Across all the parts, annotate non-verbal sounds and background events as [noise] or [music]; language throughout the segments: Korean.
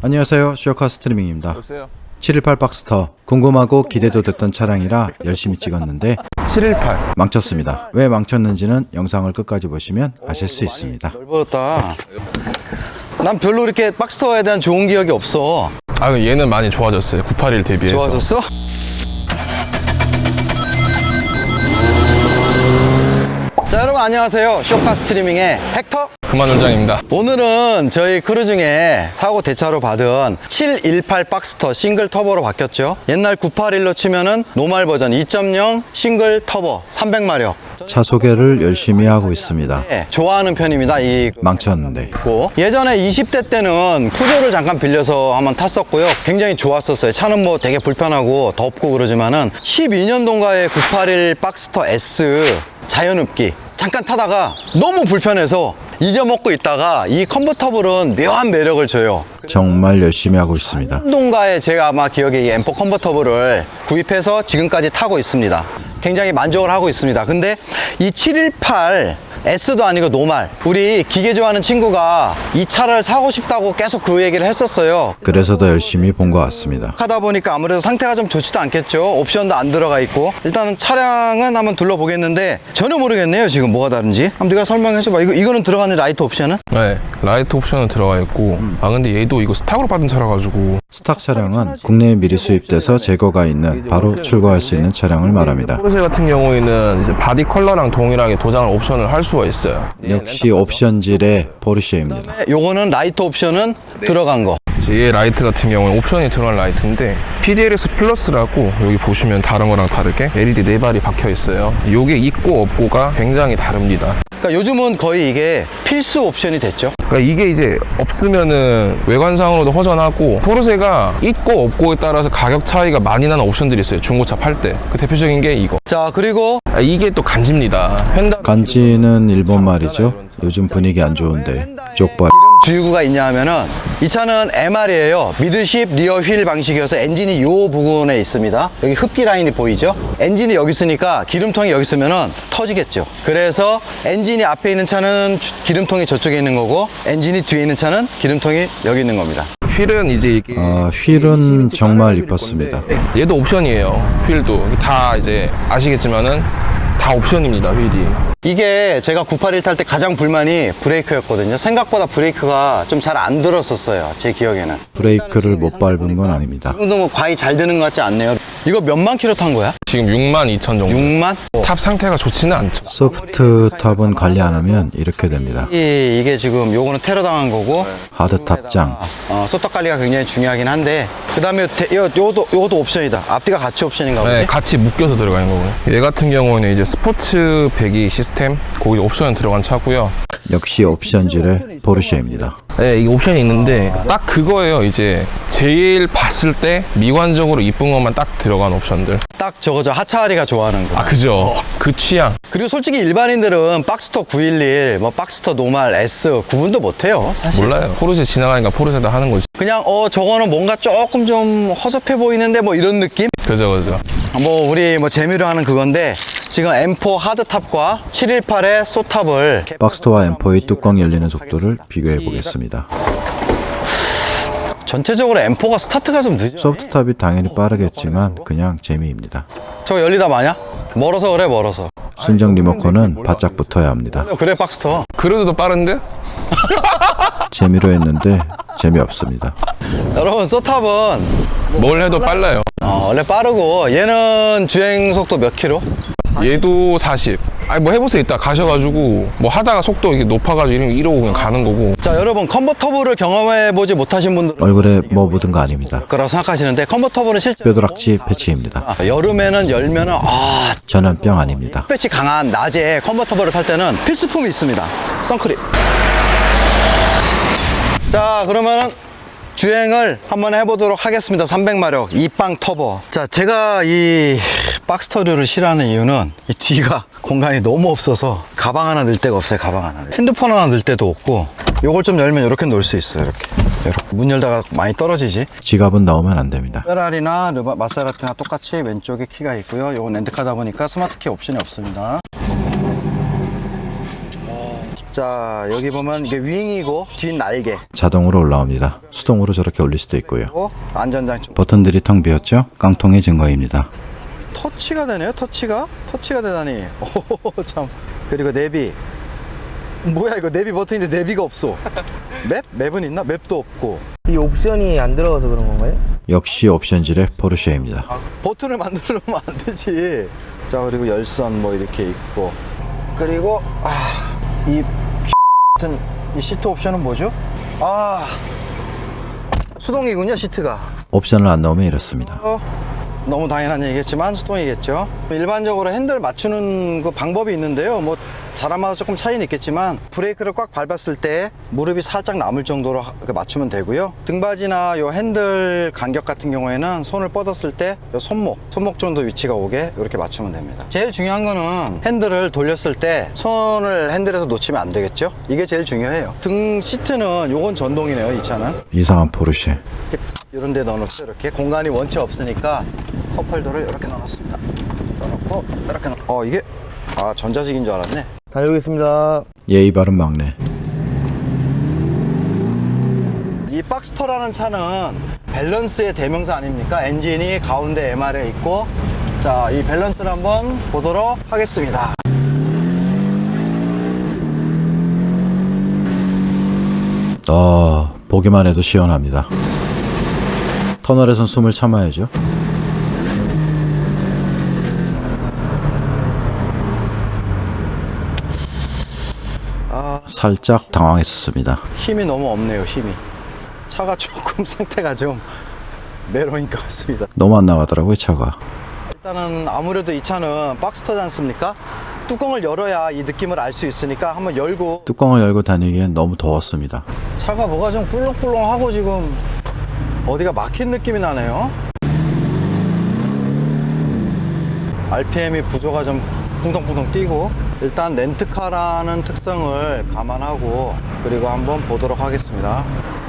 안녕하세요. 쇼카 스트리밍입니다. 보세요. 718 박스터 궁금하고 기대도 됐던 차량이라 열심히 찍었는데 718. 망쳤습니다. 왜 망쳤는지는 영상을 끝까지 보시면 아실 수 있습니다. 넓어졌다. 난 별로 이렇게 박스터에 대한 좋은 기억이 없어. 아, 얘는 많이 좋아졌어요. 981 대비해서. 좋아졌어? 여러분 안녕하세요. 쇼카 스트리밍의 헥터. 그만 원장입니다. 오늘은 저희 크루 중에 사고 대차로 받은 718 박스터 싱글 터보로 바뀌었죠. 옛날 981로 치면은 노말 버전 2.0 싱글 터보 300마력. 차 소개를 열심히 하고 있습니다. 네, 좋아하는 편입니다 이. 망쳤는데. 예전에 20대 때는 푸조를 잠깐 빌려서 한번 탔었고요. 굉장히 좋았었어요. 차는 뭐 되게 불편하고 덥고 그러지만은 12년도인가에 981 박스터 S 자연흡기 잠깐 타다가 너무 불편해서 잊어먹고 있다가 이 컨버터블은 묘한 매력을 줘요 정말 열심히 하고 있습니다. 동가에 제가 아마 기억에 이 M4 컨버터블을 구입해서 지금까지 타고 있습니다. 굉장히 만족을 하고 있습니다. 근데 이 718 S도 아니고 노말 우리 기계 좋아하는 친구가 이 차를 사고 싶다고 계속 그 얘기를 했었어요. 그래서 더 열심히 본 것 같습니다. 하다 보니까 아무래도 상태가 좀 좋지도 않겠죠. 옵션도 안 들어가 있고 일단은 차량은 한번 둘러보겠는데 전혀 모르겠네요. 지금 뭐가 다른지. 한번 네가 설명해 줘 봐. 이거 이거는 들어가는 라이트 옵션은? 네, 라이트 옵션은 들어가 있고. 아, 근데 얘도 이거 스탁으로 받은 차라 가지고. 스탁 차량은 국내에 미리 수입돼서 제거가 있는 바로 출고할 수 있는 차량을 말합니다. 포르쉐 같은 경우에는 이제 바디 컬러랑 동일하게 도장을 옵션을 할 수가 있어요. 역시 옵션질의 포르쉐입니다. 요거는 라이트 옵션은 들어간 거. 얘 라이트 같은 경우는 옵션이 들어간 라이트인데 PDLS 플러스라고 여기 보시면 다른 거랑 다르게 LED 네 발이 박혀 있어요. 요게 있고 없고가 굉장히 다릅니다. 그러니까 요즘은 거의 이게 필수 옵션이 됐죠. 그러니까 이게 이제 없으면은 외관상으로도 허전하고 포르쉐가 있고 없고에 따라서 가격 차이가 많이 나는 옵션들이 있어요. 중고차 팔 때. 그 대표적인 게 이거. 자 그리고 아, 이게 또 간지입니다. 펜다 간지는 일본 말이죠. 요즘 분위기 안 좋은데 쪽발 주유구가 있냐 하면은 이 차는 MR이에요. 미드십 리어 휠 방식이어서 엔진이 요 부분에 있습니다. 여기 흡기 라인이 보이죠? 엔진이 여기 있으니까 기름통이 여기 있으면은 터지겠죠. 그래서 엔진이 앞에 있는 차는 주- 기름통이 저쪽에 있는 거고 엔진이 뒤에 있는 차는 기름통이 여기 있는 겁니다. 휠은 이제 이게 어, 휠은 정말 이뻤습니다. 얘도 옵션이에요. 휠도 다 이제 아시겠지만은 다 옵션입니다. 휠이. 이게 제가 981 탈 때 가장 불만이 브레이크였거든요. 생각보다 브레이크가 좀 잘 안 들었었어요. 제 기억에는. 브레이크를 못 밟은 건 아닙니다. 이 정도 뭐 과히 잘 드는 것 같지 않네요. 이거 몇만 킬로 탄 거야? 지금 6만 2천 정도. 6만? 탑 상태가 좋지는 않죠. 소프트 탑은 관리 안 하면 이렇게 됩니다. 이, 이게 지금 요거는 테러 당한 거고 하드 탑장. 어, 소떡 관리가 굉장히 중요하긴 한데 그 다음에 요, 요도 요것도 옵션이다 앞뒤가 같이 옵션인가 보지 네, 같이 묶여서 들어가 있는 거고요. 얘 같은 경우는 이제 스포츠 배기 시스템 거기 옵션 들어간 차고요. 역시 옵션질의 포르쉐입니다. 네, 이 옵션이 있는데 딱 그거예요. 이제 제일 봤을 때 미관적으로 이쁜 것만 딱 들어간 옵션들. 딱 저거 저 하차하리가 좋아하는 거 아, 그죠. 그 취향. 그리고 솔직히 일반인들은 박스터 911 뭐 박스터 노말 S 구분도 못해요 사실 몰라요. 포르쉐 지나가니까 포르쉐다 하는 거지. 그냥 어 저거는 뭔가 조금 좀 허접해 보이는데 뭐 이런 느낌 그죠, 그죠. 뭐 우리 뭐 재미로 하는 그건데 지금 M4 하드탑과 718의 소탑을 박스터와 M4의 뚜껑 열리는 속도를 비교해 보겠습니다. 전체적으로 M4가 스타트가 좀 늦어 소프트탑이 당연히 빠르겠지만 그냥 재미입니다. 저거 열리다 마냐? 멀어서 그래 멀어서 순정 리모컨은 바짝 붙어야 합니다. 그래 박스터 그래도 더 빠른데? [laughs] 재미로 했는데 재미없습니다. 여러분 소탑은 뭘 해도 빨라요. 어, 원래 빠르고 얘는 주행 속도 몇 킬로? 얘도 40. 아니 뭐 해보세요. 이따 가셔가지고 뭐 하다가 속도 이게 높아가지고 이러면 이러고 그냥 가는 거고. 자 여러분 컨버터블을 경험해 보지 못하신 분들은 얼굴에 뭐 묻은 거 아닙니다. 거라고 생각하시는데 컨버터블은 실제 뼈도락지 패치입니다. 아, 여름에는 열면은 아 저는 뿅 아닙니다. 햇볕이 강한 낮에 컨버터블을 탈 때는 필수품이 있습니다 선크림 자 그러면은 주행을 한번 해보도록 하겠습니다 300마력 이빵 터보 자 제가 이 박스터류를 싫어하는 이유는 이 뒤가 [laughs] 공간이 너무 없어서 가방 하나 넣을 데가 없어요 가방 하나 핸드폰 하나 넣을 데도 없고 요걸 좀 열면 이렇게 놓을 수 있어요 이렇게 이렇게. 문 열다가 많이 떨어지지 지갑은 넣으면 안 됩니다. 페라리나 르바, 마세라티나 똑같이 왼쪽에 키가 있고요. 요건 렌트카다 보니까 스마트 키 옵션이 없습니다. 자 여기 보면 이게 윙이고 뒷 날개 자동으로 올라옵니다. 수동으로 저렇게 올릴 수도 있고요. 안전장치 버튼들이 텅 비었죠? 깡통의 증거입니다. 터치가 되네요 터치가 터치가 되다니 오 참 그리고 내비 뭐야 이거 내비 버튼인데 내비가 없어 맵? 맵은 있나? 맵도 없고 이 옵션이 안 들어가서 그런 건가요? 역시 옵션질의 포르쉐입니다. 버튼을 만들어 놓으면 안 되지 자 그리고 열선 뭐 이렇게 있고 그리고 아, 이 같은 이 시트 옵션은 뭐죠? 아 수동이군요 시트가 옵션을 안 넣으면 이렇습니다. 어, 너무 당연한 얘기겠지만 수동이겠죠. 일반적으로 핸들 맞추는 그 방법이 있는데요. 뭐 사람마다 조금 차이는 있겠지만 브레이크를 꽉 밟았을 때 무릎이 살짝 남을 정도로 맞추면 되고요. 등받이나 요 핸들 간격 같은 경우에는 손을 뻗었을 때 요 손목, 손목 정도 위치가 오게 이렇게 맞추면 됩니다. 제일 중요한 거는 핸들을 돌렸을 때 손을 핸들에서 놓치면 안 되겠죠. 이게 제일 중요해요. 등 시트는 요건 전동이네요. 이 차는. 이상한 포르쉐. 이런 데 넣어놓죠 이렇게 공간이 원체 없으니까 컵홀더를 이렇게 넣어놨습니다 넣어놓고 이렇게 넣어 어 이게 아 전자식인 줄 알았네 다녀오겠습니다. 예의 바른 막내. 이 박스터라는 차는 밸런스의 대명사 아닙니까 엔진이 가운데 MR에 있고 자 이 밸런스를 한번 보도록 하겠습니다 어, 보기만 해도 시원합니다. 터널에선 숨을 참아야죠. 아 살짝 당황했었습니다. 힘이 너무 없네요 힘이 차가 조금 [laughs] 상태가 좀 메로인 것 같습니다 너무 안 나가더라고요, 차가. 일단은 아무래도 이 차는 박스터지 않습니까 뚜껑을 열어야 이 느낌을 알 수 있으니까 한번 열고 뚜껑을 열고 다니기엔 너무 더웠습니다. 차가 뭐가 좀 꿀렁꿀렁하고 지금 어디가 막힌 느낌이 나네요. RPM이 부조가 좀 풍덩풍덩 뛰고 일단 렌트카라는 특성을 감안하고 그리고 한번 보도록 하겠습니다.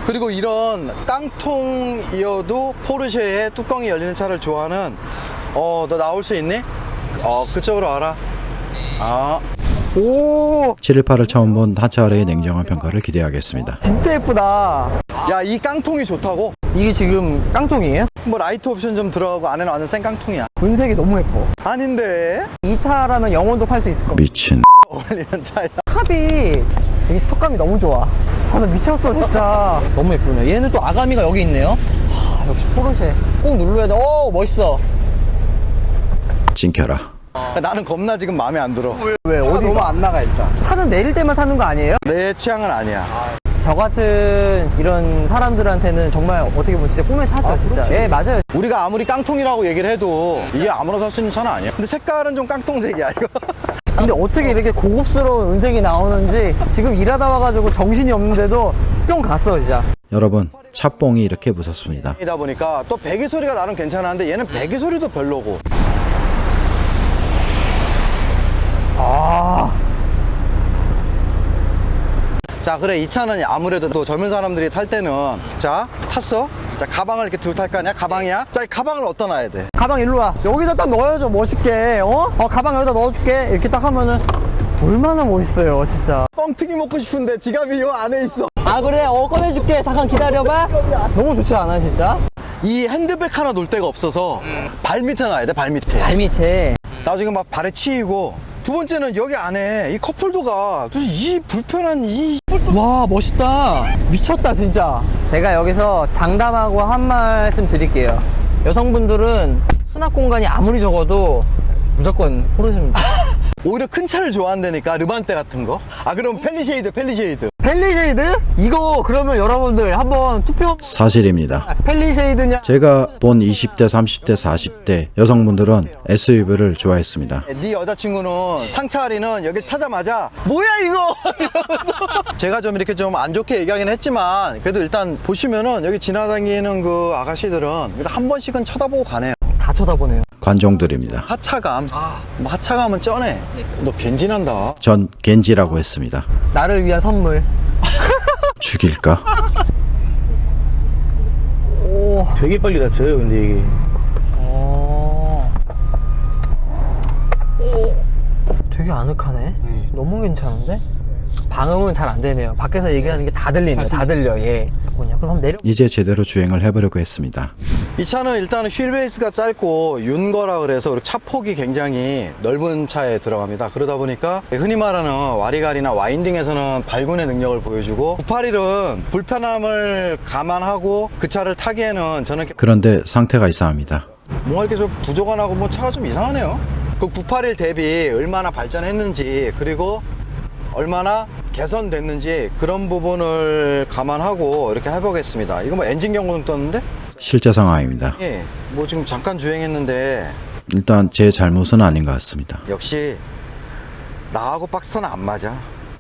그리고 이런 깡통이어도 포르쉐의 뚜껑이 열리는 차를 좋아하는 어 너 나올 수 있니? 어 그쪽으로 와라. 아 오, 718을 처음 본 하차알의 냉정한 평가를 기대하겠습니다. 진짜 예쁘다. 야 이 깡통이 좋다고? 이게 지금 깡통이에요? 뭐 라이트 옵션 좀 들어가고 안에는 완전 생 깡통이야. 은색이 너무 예뻐. 아닌데 이 차라면 영혼도 팔 수 있을 것 같아. 미친. [laughs] 어울리는 차야. 탑이 이 턱감이 너무 좋아. 아, 나 미쳤어, 진짜. [laughs] 너무 예쁘네요. 얘는 또 아가미가 여기 있네요. 하, 역시 포르쉐. 꾹 눌러야 돼. 오, 멋있어. 찡켜라. 나는 겁나 지금 마음에 안 들어. 왜, 어디 너무 안 나가, 일단. 차는 내릴 때만 타는 거 아니에요? 내 취향은 아니야. 저 같은 이런 사람들한테는 정말 어떻게 보면 진짜 꿈의 차죠, 진짜. 예, 맞아요. 우리가 아무리 깡통이라고 얘기를 해도 이게 아무나 살수 있는 차는 아니야. 근데 색깔은 좀 깡통색이야 이거. [laughs] 근데 어떻게 이렇게 고급스러운 은색이 나오는지 지금 일하다 와가지고 정신이 없는데도 뿅 갔어, 진짜. 여러분, 차뽕이 이렇게 무섭습니다. 이다 보니까 또 배기 소리가 나는 괜찮았는데 얘는 배기 소리도 별로고. 아, 자 그래 이 차는 아무래도 또 젊은 사람들이 탈 때는 자 탔어. 자 가방을 이렇게 두고 탈거 아니야? 가방이야? 자이 가방을 어디다 놔야 돼? 가방 일로 와. 여기다 딱 넣어야죠, 멋있게. 어? 어, 가방 여기다 넣어줄게. 이렇게 딱 하면은 얼마나 멋있어요, 진짜. 뻥튀기 먹고 싶은데 지갑이 요 안에 있어. 아, 그래? 어, 꺼내줄게. 잠깐 기다려봐. 너무 좋지 않아, 진짜? 이 핸드백 하나 놓을 데가 없어서 발 밑에 놔야 돼발 밑에. 발 밑에. 나중에 막 발에 치이고 두 번째는 여기 안에 이 컵홀더가 도대체 이 불편한 이 와, 멋있다. 미쳤다, 진짜. 제가 여기서 장담하고 한 말씀 드릴게요. 여성분들은 수납 공간이 아무리 적어도 무조건 포르쉐입니다. [laughs] 오히려 큰 차를 좋아한다니까 르반떼 같은 거. 아 그럼 펠리쉐이드 펠리쉐이드. 펠리쉐이드? 이거 그러면 여러분들 한번 투표 사실입니다. 펠리쉐이드냐? 제가 본 20대, 30대, 40대 여성분들은 SUV를 좋아했습니다. 네 여자친구는 상차리는 여기 타자마자 뭐야 이거 이러면서 [laughs] 제가 좀 이렇게 좀 안 좋게 얘기하긴 했지만 그래도 일단 보시면은 여기 지나다니는 그 아가씨들은 일단 한 번씩은 쳐다보고 가네요 다 쳐다보네요. 관종들입니다. 하차감 뭐 하차감은 쩌네 너 겐진한다 전 겐지라고 했습니다. 나를 위한 선물. [laughs] 죽일까? 오. 되게 빨리 닫혀요 근데 이게 어. 되게 아늑하네. 너무 괜찮은데? 방음은 잘 안 되네요. 밖에서 얘기하는 게 다 들리네요. 다 들려. 예. 뭐냐? 그럼 내려. 이제 제대로 주행을 해보려고 했습니다. 이 차는 일단은 휠 베이스가 짧고 윤거라 그래서 차 폭이 굉장히 넓은 차에 들어갑니다. 그러다 보니까 흔히 말하는 와리가리나 와인딩에서는 발군의 능력을 보여주고 981은 불편함을 감안하고 그 차를 타기에는 저는 그런데 상태가 이상합니다. 뭔가 이렇게 좀 나고 뭐 차가 좀 이상하네요. 그 981 대비 얼마나 발전했는지 그리고 얼마나 개선됐는지 그런 부분을 감안하고 이렇게 해보겠습니다. 이거 뭐 엔진 경고등 떴는데? 실제 상황입니다. 예, 뭐 지금 잠깐 주행했는데 일단 제 잘못은 아닌 것 같습니다. 역시 나하고 박스터는 안 맞아.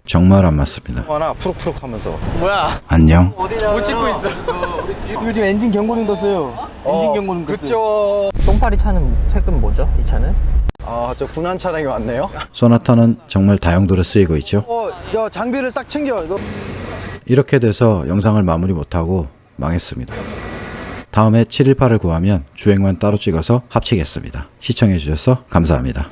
정말 안 맞습니다. 하나 푸룩푸룩 하면서. 뭐야? 안녕. 어디냐? 못 찍고 있어. 이거 지금 엔진 경고등 떴어요. 엔진 경고등 떴어요. 그쪽. 똥파리 차는 색은 뭐죠? 이 차는? 아, 저 군한 차량이 왔네요. 소나타는 정말 다용도로 쓰이고 있죠. 어, 야, 장비를 싹 챙겨. 이거. 이렇게 돼서 영상을 마무리 못하고 망했습니다. 다음에 718을 구하면 주행만 따로 찍어서 합치겠습니다. 시청해주셔서 감사합니다.